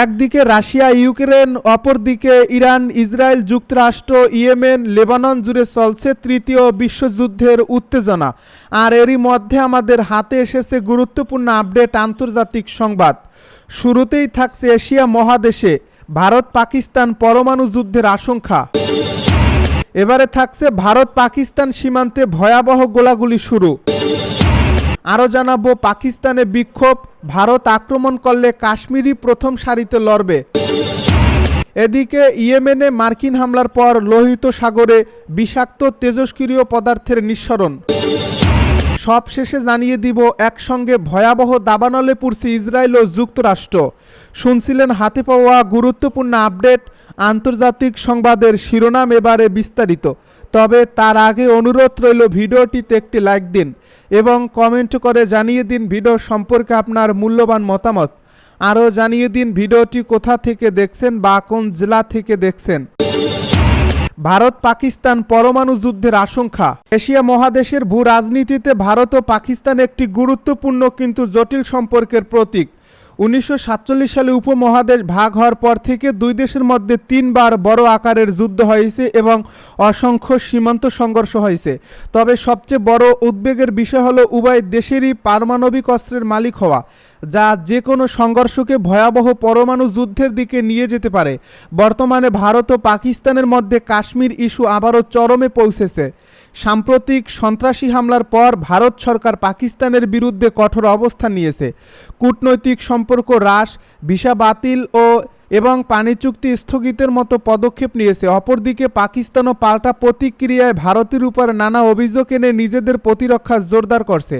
একদিকে Russia, Ukraine, অপরদিকে Iran, Israel, যুক্তরাষ্ট্র, ইয়েমেন, লেবানন জুড়ে চলছে তৃতীয় বিশ্বযুদ্ধের উত্তেজনা। আর এরই মধ্যে আমাদের হাতে এসেছে গুরুত্বপূর্ণ আপডেট আন্তর্জাতিক সংবাদ। শুরুতেই থাকছে এশিয়া মহাদেশে, ভারত পাকিস্তান পরমাণু যুদ্ধের আশঙ্কা। এবারে থাকছে ভারত পাকিস্তান সীমান্তে ভয়াবহ গোলাগুলি শুরু। আরও জানাব, পাকিস্তানে বিক্ষোভ, ভারত আক্রমণ করলে কাশ্মীরি প্রথম সারিতে লড়বে। এদিকে ইয়েমেনে মার্কিন হামলার পর লোহিত সাগরে বিষাক্ত তেজস্ক্রিয় পদার্থের নিঃসরণ। সবশেষে জানিয়ে দিব, একসঙ্গে ভয়াবহ দাবানলে পড়ছে ইসরায়েল ও যুক্তরাষ্ট্র। শুনছিলেন হাতে পাওয়া গুরুত্বপূর্ণ আপডেট, আন্তর্জাতিক সংবাদের শিরোনাম এবারে বিস্তারিত। তবে তার আগে অনুরোধ রইল, ভিডিওটিতে একটি লাইক দিন। এবং কমেন্ট করে জানিয়ে দিন ভিডিও সম্পর্কে আপনার মূল্যবান মতামত। আরও জানিয়ে দিন ভিডিওটি কোথা থেকে দেখছেন বা কোন জেলা থেকে দেখছেন। ভারত পাকিস্তান পরমাণু যুদ্ধের আশঙ্কা। এশিয়া মহাদেশের ভূ রাজনীতিতে ভারত ও পাকিস্তান একটি গুরুত্বপূর্ণ কিন্তু জটিল সম্পর্কের প্রতীক। উনিশশো সাতচল্লিশ সালে উপমহাদেশ ভাগ হওয়ার পর থেকে দুই দেশের মধ্যে তিনবার বড় আকারের যুদ্ধ হয়েছে এবং অসংখ্য সীমান্ত সংঘর্ষ হয়েছে। তবে সবচেয়ে বড় উদ্বেগের বিষয় হলো উভয় দেশেরই পারমাণবিক অস্ত্রের মালিক হওয়া। যা যে কোনো সংঘর্ষকে ভয়াবহ পরমাণু যুদ্ধের দিকে নিয়ে যেতে পারে। বর্তমানে ভারত ও পাকিস্তানের মধ্যে কাশ্মীর ইস্যু আবারও চরমে পৌঁছেছে। সাম্প্রতিক সন্ত্রাসী হামলার পর ভারত সরকার পাকিস্তানের বিরুদ্ধে কঠোর অবস্থান নিয়েছে। কূটনৈতিক সম্পর্ক হ্রাস, ভিসা বাতিল ও এবং পানি চুক্তি স্থগিতের মতো পদক্ষেপ নিয়েছে। অপরদিকে পাকিস্তানও পাল্টা প্রতিক্রিয়ায় ভারতের উপর নানা অভিযোগ এনে নিজেদের প্রতিরক্ষা জোরদার করছে।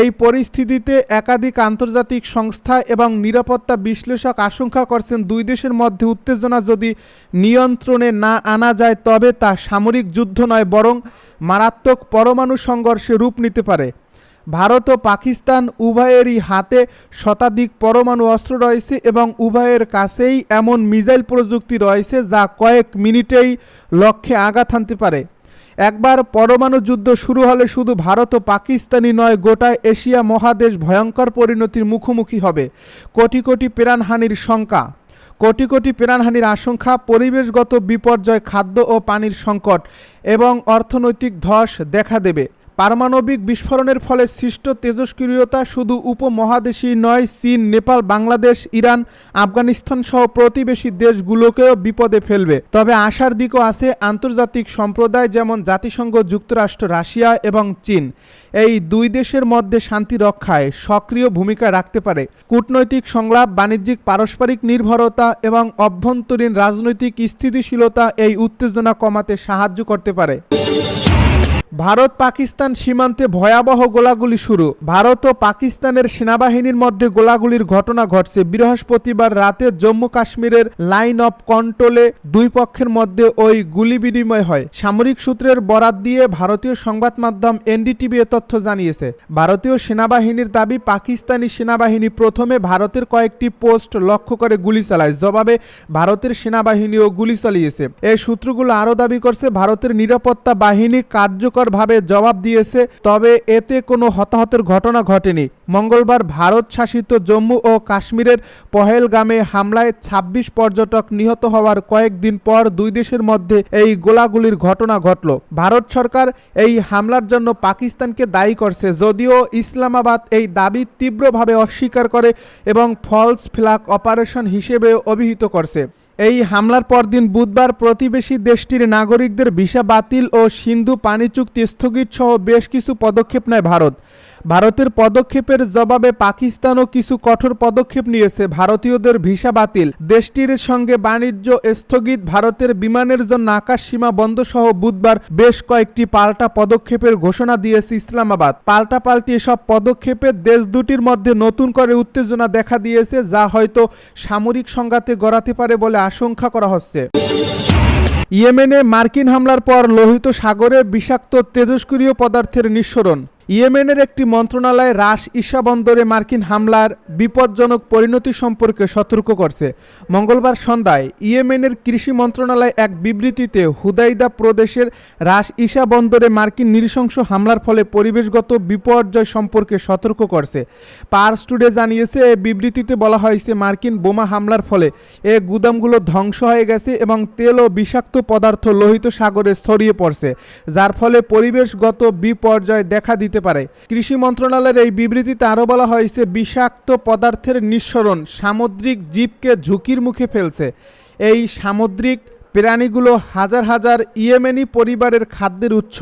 এই পরিস্থিতিতে একাধিক আন্তর্জাতিক সংস্থা এবং নিরাপত্তা বিশ্লেষক আশঙ্কা করছেন, দুই দেশের মধ্যে উত্তেজনা যদি নিয়ন্ত্রণে না আনা যায়, তবে তা সামরিক যুদ্ধ নয়, বরং মারাত্মক পরমাণু সংঘর্ষে রূপ নিতে পারে। ভারত ও পাকিস্তান উভয়েরই হাতে শতাধিক পরমাণু অস্ত্র রয়েছে এবং উভয়ের কাছেই এমন মিসাইল প্রযুক্তি রয়েছে যা কয়েক মিনিটেই লক্ষ্যে আঘাত হানতে পারে। একবার পরমাণু যুদ্ধ শুরু হলে শুধু ভারত ও পাকিস্তানই নয়, গোটা এশিয়া মহাদেশ ভয়ঙ্কর পরিণতির মুখোমুখি হবে। কোটি কোটি প্রাণহানির শঙ্কা। কোটি কোটি প্রাণহানির আশঙ্কা, পরিবেশগত বিপর্যয়, খাদ্য ও পানির সংকট এবং অর্থনৈতিক ধস দেখা দেবে। পারমাণবিক বিস্ফোরণের ফলে সৃষ্ট তেজস্ক্রিয়তা শুধু উপমহাদেশই নয়, চীন, নেপাল, বাংলাদেশ, ইরান, আফগানিস্তান সহ প্রতিবেশী দেশগুলোকেও বিপদে ফেলবে। তবে আশার দিকও আছে আন্তর্জাতিক সম্প্রদায় যেমন জাতিসংঘ, যুক্তরাষ্ট্র, রাশিয়া এবং চীন। এই দুই দেশের মধ্যে শান্তি রক্ষায় সক্রিয় ভূমিকা রাখতে পারে। কূটনৈতিক সংলাপ, বাণিজ্যিক পারস্পরিক নির্ভরতা এবং অভ্যন্তরীণ রাজনৈতিক স্থিতিশীলতা এই উত্তেজনা কমাতে সাহায্য করতে পারে। ভারত পাকিস্তান সীমান্তে ভয়াবহ গোলাগুলি শুরু। ভারত ও পাকিস্তানের সেনাবাহিনীর মধ্যে গোলাগুলির ঘটনা ঘটছে বৃহস্পতিবার রাতে জম্মু কাশ্মীরের লাইন অফ কন্ট্রোলে দুই পক্ষের মধ্যে ওই গুলি বিনিময় হয়। সামরিক সূত্রের বরাত দিয়ে ভারতীয় সংবাদ মাধ্যম এনডিটিভি এ তথ্য জানিয়েছে। ভারতীয় সেনাবাহিনীর দাবি, পাকিস্তানি সেনাবাহিনী প্রথমে ভারতের কয়েকটি পোস্ট লক্ষ্য করে গুলি চালায়। জবাবে ভারতের সেনাবাহিনীও গুলি চালিয়েছে। এই সূত্রগুলো আরও দাবি করছে, ভারতের নিরাপত্তা বাহিনী কার্যকর ভাবে জবাব দিয়েছে, তবে এতে কোনো হতাহতের ঘটনা ঘটেনি। মঙ্গলবার ভারত শাসিত জম্মু ও কাশ্মীরের পহেলগামে হামলায় ২৬ পর্যটক নিহত হওয়ার কয়েকদিন পর দুই দেশের মধ্যে এই গোলাগুলির ঘটনা ঘটল। ভারত সরকার এই হামলার জন্য পাকিস্তানকে দায়ী করছে, যদিও ইসলামাবাদ এই দাবি তীব্রভাবে অস্বীকার করে এবং ফলস ফ্ল্যাগ অপারেশন হিসেবে অভিহিত করছে। এই হামলার পরদিন বুধবার প্রতিবেশী দেশটির নাগরিকদের ভিসা বাতিল ও সিন্ধু পানি চুক্তি স্থগিত সহ বেশ কিছু পদক্ষেপ নেয় ভারত। ভারতের পদক্ষেপের জবাবে পাকিস্তানও কিছু কঠোর পদক্ষেপ নিয়েছে। ভারতীয়দের ভিসা বাতিল। দেশটির সঙ্গে বাণিজ্য স্থগিত। ভারতের বিমানের জন্য আকাশ সীমা বন্ধ সহ বুধবার বেশ কয়েকটি পাল্টা পদক্ষেপের ঘোষণা দিয়েছে ইসলামাবাদ। পাল্টাপাল্টি এসব পদক্ষেপে দেশ দুটির মধ্যে নতুন করে উত্তেজনা দেখা দিয়েছে, যা হয়তো সামরিক সংঘাতে গড়াতে পারে বলে আশঙ্কা করা হচ্ছে। ইয়েমেনে মার্কিন হামলার পর লোহিত সাগরে বিষাক্ত তেজস্ক্রিয় পদার্থের নিঃসরণ। ইয়েমেনের একটি মন্ত্রণালয় রাস ঈশা বন্দরে মার্কিন হামলার বিপজ্জনক পরিণতি সম্পর্কে সতর্ক করছে। মঙ্গলবার সন্ধ্যায় ইয়েমেনের কৃষি মন্ত্রণালয় এক বিবৃতিতে হুদাইদা প্রদেশের রাস ঈশা বন্দরে মার্কিন নৃশংস হামলার ফলে পরিবেশগত বিপর্যয় সম্পর্কে সতর্ক করছে। পার্স টুডে জানিয়েছে এই বিবৃতিতে বলা হয়েছে, মার্কিন বোমা হামলার ফলে এ গুদামগুলো ধ্বংস হয়ে গেছে এবং তেল ও বিষাক্ত পদার্থ লোহিত সাগরে ছড়িয়ে পড়ছে, যার ফলে পরিবেশগত বিপর্যয় দেখা দিতে পারে। কৃষি মন্ত্রণালয়ের এই বিবৃতিতে আরও বলা হয়েছে, বিষাক্ত পদার্থের নিঃসরণ সামুদ্রিক জীবকে ঝুঁকির মুখে ফেলছে। এই সামুদ্রিক প্রাণীগুলো হাজার হাজার ইয়েমেনি পরিবারের খাদ্যের উৎস।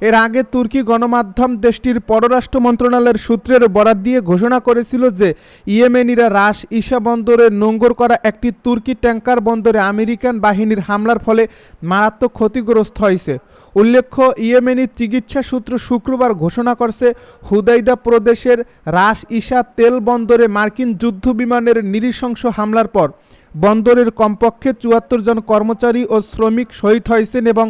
এর আগে তুর্কি গণমাধ্যম দেশটির পররাষ্ট্র মন্ত্রণালয়ের সূত্রের বরাত দিয়ে ঘোষণা করেছিল যে, ইয়েমেনিরা রাস ঈশা বন্দরে নোঙ্গর করা একটি তুর্কি ট্যাঙ্কার বন্দরে আমেরিকান বাহিনীর হামলার ফলে মারাত্মক ক্ষতিগ্রস্ত হয়েছে। উল্লেখ্য, ইয়েমেনি চিকিৎসা সূত্র শুক্রবার ঘোষণা করছে, হুদাইদা প্রদেশের রাস ইসা তেল বন্দরে মার্কিন যুদ্ধ বিমানের নিরিশংস হামলার পর বন্দরের কমপক্ষে চুয়াত্তর জন কর্মচারী ও শ্রমিক শহীদ হয়েছেন এবং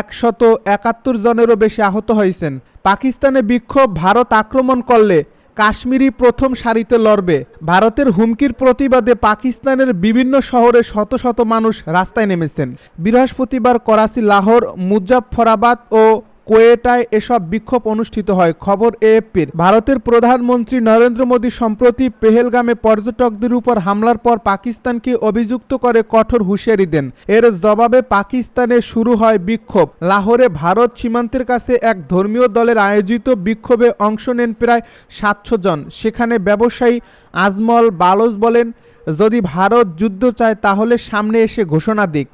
একশত একাত্তর জনেরও বেশি আহত হয়েছেন। পাকিস্তানে বিক্ষোভ, ভারত আক্রমণ করলে কাশ্মীরি প্রথম সারিতে লড়বে। ভারতের হুমকির প্রতিবাদে পাকিস্তানের বিভিন্ন শহরে শত শত মানুষ রাস্তায় নেমেছেন। বৃহস্পতিবার করাচি, লাহোর, মুজাফফরাবাদ ও কোয়েটায় এসব বিক্ষোভ অনুষ্ঠিত হয়। খবর এএফপির। ভারতের প্রধানমন্ত্রী নরেন্দ্র মোদী সম্প্রতি পেহেলগামে পর্যটকদের উপর হামলার পর পাকিস্তানকে অভিযুক্ত করে কঠোর হুঁশিয়ারি দেন। এর জবাবে পাকিস্তানে শুরু হয় বিক্ষোভ। লাহোরে ভারত সীমান্তের কাছে এক ধর্মীয় দলের আয়োজিত বিক্ষোভে অংশ নেন প্রায় সাতশো জন। সেখানে ব্যবসায়ী আজমল বালোজ বলেন, যদি ভারত যুদ্ধ চায় তাহলে সামনে এসে ঘোষণা দিক।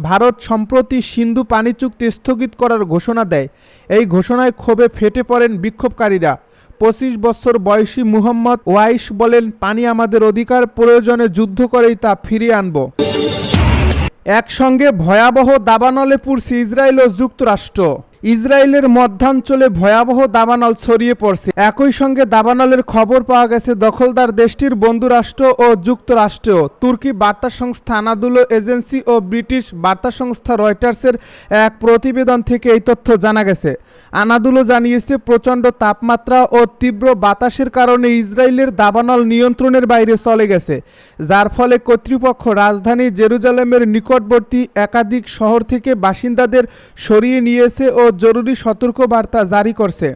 ভারত সম্প্রতি সিন্ধু পানি চুক্তি স্থগিত করার ঘোষণা দেয়। এই ঘোষণায় ক্ষোভে ফেটে পড়েন বিক্ষোভকারীরা। পঁচিশ বছর বয়সী মুহম্মদ ওয়াইশ বলেন, পানি আমাদের অধিকার, প্রয়োজনে যুদ্ধ করেই তা ফিরিয়ে আনব। একসঙ্গে ভয়াবহ দাবানলে পুরছে ইসরায়েল ও যুক্তরাষ্ট্র। ইসরায়েলের মধ্যাঞ্চলে ভয়াবহ দাবানল ছড়িয়ে পড়ছে। একই সঙ্গে দাবানলের খবর পাওয়া গেছে, দখলদার দেশটির বন্ধুরাষ্ট্র ও যুক্তরাষ্ট্রেও তুর্কি বার্তা সংস্থা আনাদুলো এজেন্সি ও ব্রিটিশ বার্তা সংস্থা রয়টার্সের এক প্রতিবেদন থেকে এই তথ্য জানা গেছে। আনাদুলো জানিয়েছে, প্রচণ্ড তাপমাত্রা ও তীব্র বাতাসের কারণে ইসরায়েলের দাবানল নিয়ন্ত্রণের বাইরে চলে গেছে, যার ফলে কর্তৃপক্ষ রাজধানী জেরুজালেমের নিকটবর্তী একাধিক শহর থেকে বাসিন্দাদের সরিয়ে নিয়েছে ও জরুরি সতর্কবার্তা জারি করছে।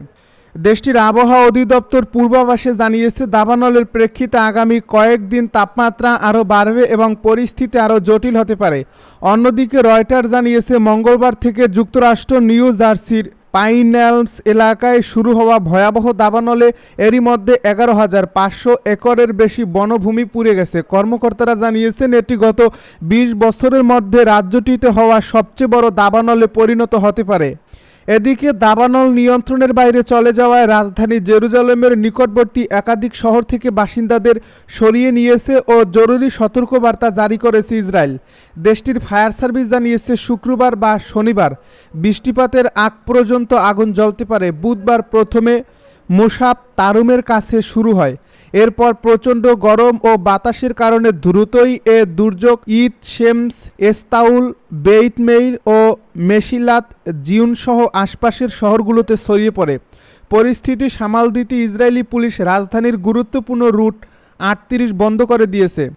দেশটির আবহাওয়া অধিদপ্তর পূর্বাভাসে জানিয়েছে, দাবানলের প্রেক্ষিতে আগামী কয়েকদিন তাপমাত্রা আরও বাড়বে এবং পরিস্থিতি আরও জটিল হতে পারে। অন্যদিকে রয়টার জানিয়েছে, মঙ্গলবার থেকে যুক্তরাষ্ট্র, নিউ জার্সির পাইন্যালস এলাকায় শুরু হওয়া ভয়াবহ দাবানলে এরই মধ্যে এগারো হাজার পাঁচশো একরের বেশি বনভূমি পুড়ে গেছে। কর্মকর্তারা জানিয়েছেন, এটি গত বিশ বছরের মধ্যে রাজ্যটিতে হওয়া সবচেয়ে বড় দাবানলে পরিণত হতে পারে। এদিকে দাবানল নিয়ন্ত্রণের বাইরে চলে যাওয়ায় রাজধানী জেরুজালেমের নিকটবর্তী একাধিক শহর থেকে বাসিন্দাদের সরিয়ে নিয়েছে ও জরুরি সতর্কবার্তা জারি করেছে ইসরায়েল। দেশটির ফায়ার সার্ভিস জানিয়েছে, শুক্রবার বা শনিবার বৃষ্টিপাতের আগ পর্যন্ত আগুন জ্বলতে পারে। বুধবার প্রথমে মোসাব তারুমের কাছে শুরু হয়। এরপর প্রচণ্ড গরম ও বাতাসের কারণে দ্রুতই এ দুর্যোগ ঈদ, শেমস, এস্তাউল বেইতমেইর ও মেশিলাত জিউন সহ আশপাশের শহরগুলোতে ছড়িয়ে পড়ে। পরিস্থিতি সামাল দিতে ইসরায়েলি পুলিশ রাজধানীর গুরুত্বপূর্ণ রুট আটত্রিশ বন্ধ করে দিয়েছে।